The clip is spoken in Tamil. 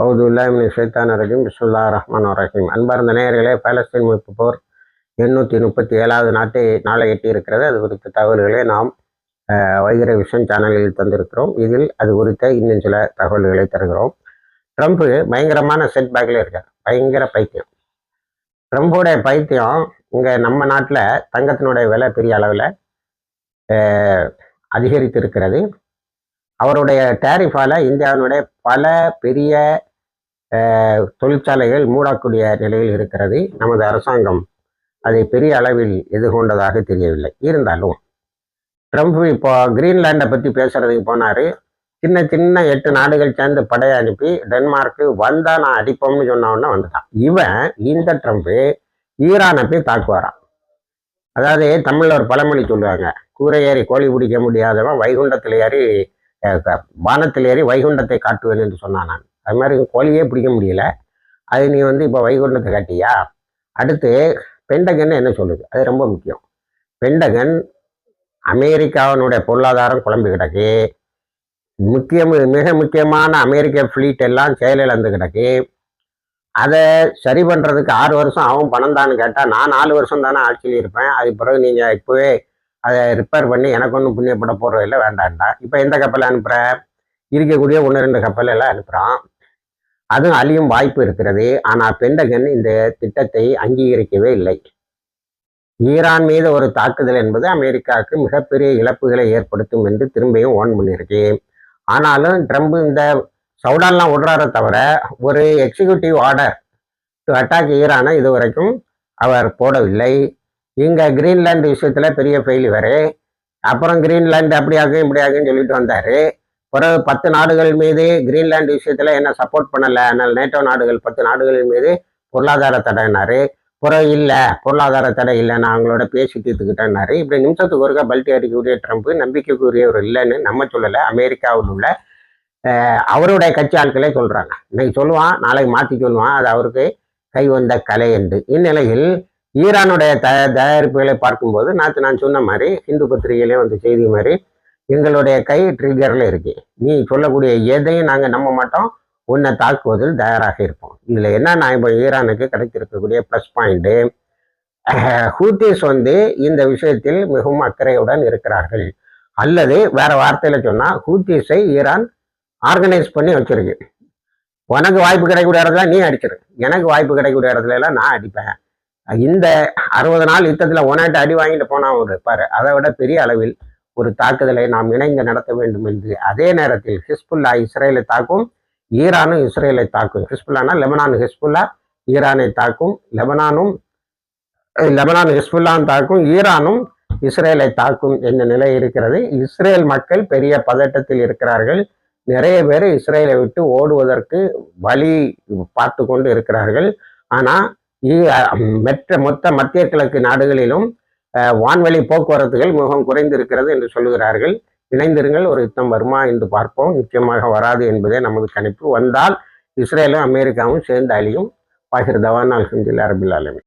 அவுதுல்லாமின் ஷைத்தான ரஹீம் பிஸ்முல்லா ரஹ்மான் ரஹீம். அன்பார்ந்த நேயர்களே பாலஸ்தீன் மீட்பு போர் எண்ணூற்றி முப்பத்தி ஏழாவது நாட்டை நாளை எட்டி இருக்கிறது அது குறித்த தகவல்களை நாம் வைகிற விஷன் சேனலில் தந்திருக்கிறோம். இதில் அது குறித்த இன்னும் சில தகவல்களை தருகிறோம். ட்ரம்ப்பு பயங்கரமான செட் பேக்கில் இருக்கார். பயங்கர பைத்தியம். ட்ரம்ப்புடைய பைத்தியம் இங்கே நம்ம நாட்டில் தங்கத்தினுடைய விலை பெரிய அளவில் அதிகரித்து இருக்கிறது அவருடைய டேரிஃபால இந்தியாவினுடைய பல பெரிய தொழிற்சாலைகள் மூடக்கூடிய நிலையில் இருக்கிறது நமது அரசாங்கம். அதை பெரிய அளவில் எதிர்கொண்டதாக தெரியவில்லை. இருந்தாலும் ட்ரம்ப் இப்போ கிரீன்லாண்டை பற்றி பேசுறதுக்கு போனார். சின்ன சின்ன எட்டு நாடுகள் சேர்ந்து படையை அனுப்பி டென்மார்க்கு வந்தா நான் அடிப்போம்னு சொன்னவொன்னே வந்துட்டான். இவன் இந்த ட்ரம்ப்பு ஈரானை போய் தாக்குவாரான் அதாவது தமிழில் ஒரு பழமொழி சொல்லுவாங்க. கூரை ஏறி கோழி பிடிக்க முடியாதவன் வைகுண்டத்தில் ஏறி வானத்தில் ஏறி வைகுண்டத்தை காட்டுவேன் என்று சொன்னான் நான். அது மாதிரி கோழியே பிடிக்க முடியல. அது நீ வந்து இப்போ வைகுண்டத்தை காட்டியா? அடுத்து பெண்டகன் என்ன சொல்லுது? அது ரொம்ப முக்கியம். பெண்டகன் அமெரிக்காவினுடைய பொருளாதாரம் குழம்பு கிடக்கு. முக்கியம் மிக முக்கியமான அமெரிக்க ஃப்ளீட் எல்லாம் செயலிழந்து கிடக்கு. அதை சரி பண்ணுறதுக்கு ஆறு வருஷம் ஆகும் பணம் தான்னு கேட்டால் நான் நாலு வருஷம் தானே ஆட்சியில் இருப்பேன். அதுக்கு பிறகு நீங்கள் இப்போவே அதை ரிப்பேர் பண்ணி எனக்கு ஒன்றும் புண்ணியப்பட போடுறது இல்லை வேண்டாண்டா இப்போ எந்த கப்பலை அனுப்புகிற இருக்கக்கூடிய ஒன்று ரெண்டு கப்பல் எல்லாம் அனுப்புகிறான் அதுவும் அழியும் வாய்ப்பு இருக்கிறது. ஆனால் பெண்டகன் இந்த திட்டத்தை அங்கீகரிக்கவே இல்லை. ஈரான் மீது ஒரு தாக்குதல் என்பது அமெரிக்காவுக்கு மிகப்பெரிய இழப்புகளை ஏற்படுத்தும் என்று திரும்பியும் ஓன் பண்ணியிருக்கு. ஆனாலும் ட்ரம்ப் இந்த சவுடான்லாம் விடுறார தவிர ஒரு எக்ஸிக்யூட்டிவ் ஆர்டர் டு அட்டாக் ஈரானை இதுவரைக்கும் அவர் போடவில்லை. இங்கே கிரீன்லாந்து விஷயத்தில் பெரிய ஃபெயிலியரு அப்புறம் கிரீன்லாந்து இப்படி ஆகும்னு சொல்லிட்டு வந்தார். பிறகு பத்து நாடுகள் மீது கிரீன்லாந்து விஷயத்தில் என்ன சப்போர்ட் பண்ணலை. அதனால் நேட்டோ நாடுகள் பத்து நாடுகளின் மீது பொருளாதார தடைனாரு பிறகு இல்லை பொருளாதார தடை இல்லை நான் அவங்களோட பேசி தீர்த்துக்கிட்டேன்னாரு இப்படி நிமிஷத்துக்கு ஒருக்கா பல்டி அடிக்கக்கூடிய ட்ரம்ப் நம்பிக்கைக்குரியவர் இல்லைன்னு நம்ம சொல்லலை. அமெரிக்காவில் உள்ள அவருடைய கட்சி ஆட்களே சொல்கிறாங்க இன்னைக்கு சொல்லுவான் நாளைக்கு மாற்றி சொல்லுவான். அது அவருக்கு கை வந்த கலை என்று. இந்நிலையில் ஈரானுடைய த தயாரிப்புகளை பார்க்கும்போது நேற்று நான் சொன்ன மாதிரி இந்து பத்திரிகையிலே வந்து செய்தி மாதிரி எங்களுடைய கை ட்ரிகரில் இருக்கு. நீ சொல்லக்கூடிய எதையும் நாங்கள் நம்ப மாட்டோம். உன்னை தாக்குவதில் தயாராக இருப்போம். இதில் என்ன நான் இப்போ ஈரானுக்கு கிடைத்திருக்கக்கூடிய ப்ளஸ் பாயிண்ட்டு ஹூத்திஸ் வந்து இந்த விஷயத்தில் மிகவும் அக்கறையுடன் இருக்கிறார்கள். அல்லது வேற வார்த்தையில் சொன்னால் ஹூத்திஸை ஈரான் ஆர்கனைஸ் பண்ணி வச்சிருக்கு. உனக்கு வாய்ப்பு கிடைக்கக்கூடிய இடத்துல நீ அடிச்சிரு. எனக்கு வாய்ப்பு கிடைக்கக்கூடிய இடத்துல எல்லாம் நான் அடிப்பேன். இந்த அறுபது நாள் யுத்தத்தில் ஒன்னாட்டு அடி வாங்கிட்டு போனால் இருப்பார் அதை விட பெரிய அளவில் ஒரு தாக்குதலை நாம் இணைந்து நடத்த வேண்டும் என்று அதே நேரத்தில் ஹிஸ்புல்லா இஸ்ரேலை தாக்கும் ஈரானும் இஸ்ரேலை தாக்கும். ஹிஸ்புல்லானா லெபனான் ஹிஸ்புல்லா ஈரானை தாக்கும் லெபனானும் லெபனான் ஹிஸ்புல்லான் தாக்கும் ஈரானும் இஸ்ரேலை தாக்கும் என்ற நிலை இருக்கிறது. இஸ்ரேல் மக்கள் பெரிய பதட்டத்தில் இருக்கிறார்கள். நிறைய பேர் இஸ்ரேலை விட்டு ஓடுவதற்கு வழி பார்த்து கொண்டு இருக்கிறார்கள். ஆனால் மற்ற மொத்த மத்திய கிழக்கு நாடுகளிலும் வான்வழி போக்குவரத்துகள் மிகவும் குறைந்திருக்கிறது என்று சொல்லுகிறார்கள். இணைந்திருங்கள் ஒரு யுத்தம் வருமா என்று பார்ப்போம். நிச்சயமாக வராது என்பதே நமது கணிப்பு. வந்தால் இஸ்ரேலும் அமெரிக்காவும் சேர்ந்து அழியும். பாகிர் தவான் அல்ஹம்துல்லா அரபில் ஆலமி